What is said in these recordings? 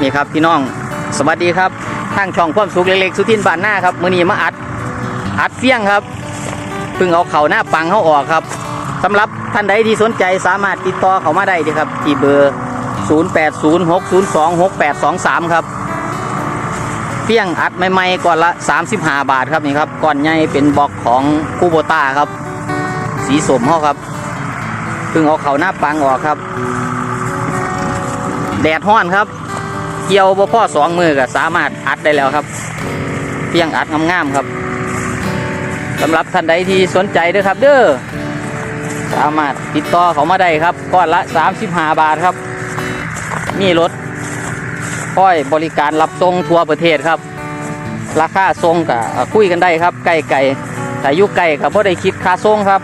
นี่ครับพี่น้องสวัสดีครับทางช่องความสุขเล็กๆสุทินบานหน้าครับมื้อนี้มาอัดอัดเฟี้ยงครับเพิ่งเอาเข่าหน้าปังเข้าออกครับสำหรับท่านใดที่สนใจสามารถติดต่อเขามาได้ดีครับที่เบอร์ 0806026823 ครับเฟี้ยงอัดใหม่ๆก่อนละ 35 บาทครับนี่ครับก่อนใหญ่เป็นบล็อกของคูโบต้าครับ สีสมเขาครับเพิ่งเอาเข่าหน้าปังออกครับ แดดห้อนครับ เกี่ยวบ่พ่อสองมือก็สามารถอัดได้แล้วครับ เพียงอัดงามๆครับสำหรับท่านใดที่สนใจด้อครับ เด้อสามารถติดต่อเขามาได้ครับก้อนละ 35 บาทครับ มีรถค่อยบริการรับส่งทั่วประเทศครับ ราคาส่งก็คุยกันได้ครับไก่ไก่แต่อยุไก่ก็บ่ได้คิดค่าส่งครับ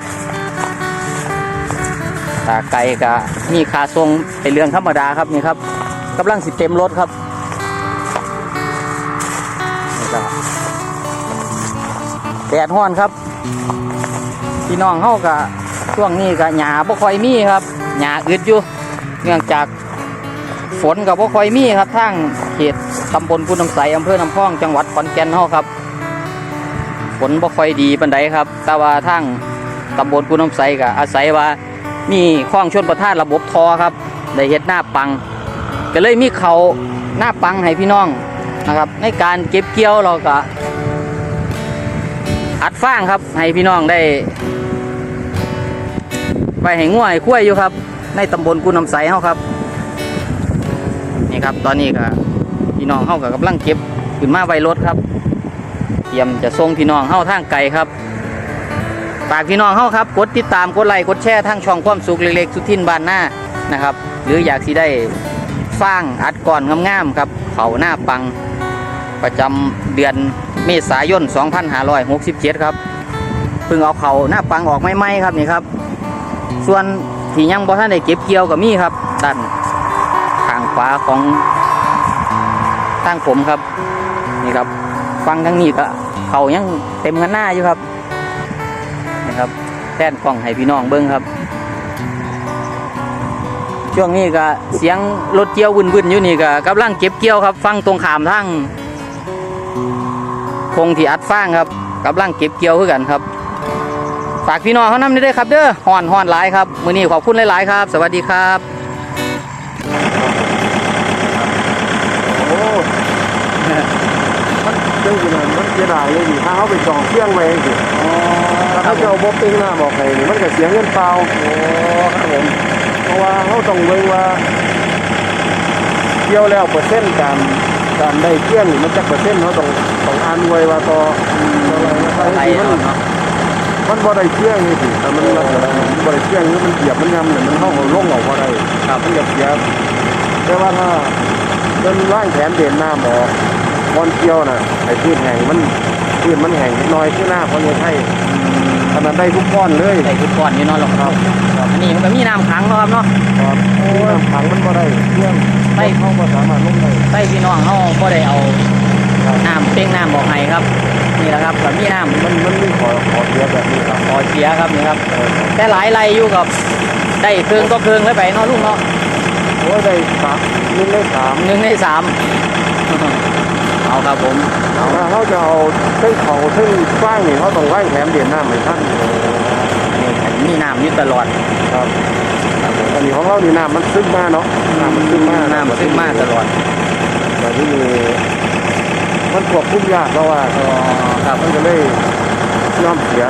ถ้าไก่ก็มีค่าส่งเป็นเรื่องธรรมดาครับนี่ครับกำลังสิเต็มรถครับ ก็แดดห้อนครับ พี่น้องเฮาก็ช่วงนี้ก็หญ้าบ่ค่อยมีครับหญ้าอึดอยู่ เนื่องจากฝนก็บ่ค่อยมีครับทางเขตตำบลพุนน้ำใสอำเภอน้ำพองจังหวัดขอนแก่นเฮาครับ ฝนบ่ค่อยดีปานใดครับ แต่ว่าทางตำบลพุนน้ำใสก็อาศัยว่ามีคลองชนประทานระบบทอครับได้เฮ็ดหน้าปัง ก็เลยมีเขาหน้าปังให้พี่น้อง นะครับ ในการเก็บเกี่ยวเราก็อัดฟางครับ ให้พี่น้องได้ ไปให้ง่วยคุ้ยอยู่ครับ ในตำบลกุนน้ำใสเฮาครับ นี่ครับตอนนี้ก็พี่น้องเฮาก็กำลังเก็บขึ้นมาไว้รถครับ เตรียมจะส่งพี่น้องเฮาทางไกลครับฝากพี่น้องเฮาครับ กดติดตามกดไลค์กดแชร์ทางช่องความสุขเล็กๆสุทินบ้านหน้านะครับ หรืออยากสิได้ฟางอัดก่อนงามๆครับ เขาหน้าปัง ประจำเดือนเมษายน 2567 ครับเพิ่งเอาเขาหน้าปังออกใหม่ๆครับนี่ครับ ส่วนที่ยังบ่ทันได้เก็บเกี่ยวก็มีครับด้านข้างขวาของทางผมครับนี่ครับฟังทางนี้ก็เขายังเต็มกันหน้าอยู่ครับนี่ครับแท่นกล้องให้พี่น้องเบิ้งครับช่วงนี้ก็เสียงรถเกี่ยววุ่นๆอยู่นี่ก็กำลังเก็บเกี่ยวครับ ฟังตรงขามทาง คงที่อัดฟางครับกำลังเก็บเกี่ยวคือกันครับ ฝากพี่น้องเขานำด้วยครับเด้อห่อนห่อนหลายครับมือนี้ขอบคุณหลายๆครับ สวัสดีครับโอ้มันเรื่องขนาดมันเสียดายเลยดิถ้าเขาไปจองเครื่องไว้สิถ้าเขาจะเอาบ๊อบปิ้งหน้าบอกให้นี่มันก็เสียเงินเปล่าโอ้ครับผมเพราะว่าเขาต้องเบิ่งว่าเกี่ยวแล้วเปอร์เซ็นต์การ การได้เครื่องนี่มันจักเปอร์เซ็นต์เขาต้องต้องอ่านไว้ว่าต่อต่ออะไรนะอะไรบางทีมันเนาะมันบ่ได้เครื่องนี่สิแต่มันลักษณะมันบ่ได้เครื่องหรือมันเหยียบมันยำเนี่ยมันเข้าเอาลงออกบ่ได้ครับมันจะเสียแต่ว่าถ้าเป็นร่างแขนเด่นหน้าหมอกบอลเกี่ยวน่ะไอ้พื้นแห้งมันพื้นมันแห้งนิดหน้อยขึ้นหน้าเพราะยังให้ขนาดได้ทุกก้อนเลยใส่ทุกก้อนอยู่เนอนหรอกครับครับอันนี้มันก็มีน้ำขังเนาะครับเนาะ ครับน้ำขังมันบ่ได้เครื่อง ใช่เข้ามาสามารถลงได้ใส่พี่น้องเขาก็ได้เอาน้ำเป้งน้ำบอกให้ครับนี่แหละครับแบบมีน้ำมันมันมีขอขอเสียแบบนี้ครับพอเสียครับนี่ครับ แต่หลายไรอยู่กับได้เครื่องก็เครื่องแล้วไปเนาะลูกเนาะโอ้ยได้สามยิงได้สามหนึ่งในสามเอาครับผมเอาถ้าเขาจะเอาเส้นเขาเส้นกว้างนี่เขาต้องว่างแขนเด่นหน้าเหมือนท่านอันนี้อันนี้มีน้ำอยู่ตลอดครับอั นนี้ของเราดีน้ำมันซึมมาเนาะน้ำมันซึมมาน้ำซึมมากตลอดแต่ที่นี่มันควบคุมยากเพราะว่าอ๋อครับมันก็เลยยอมเสีย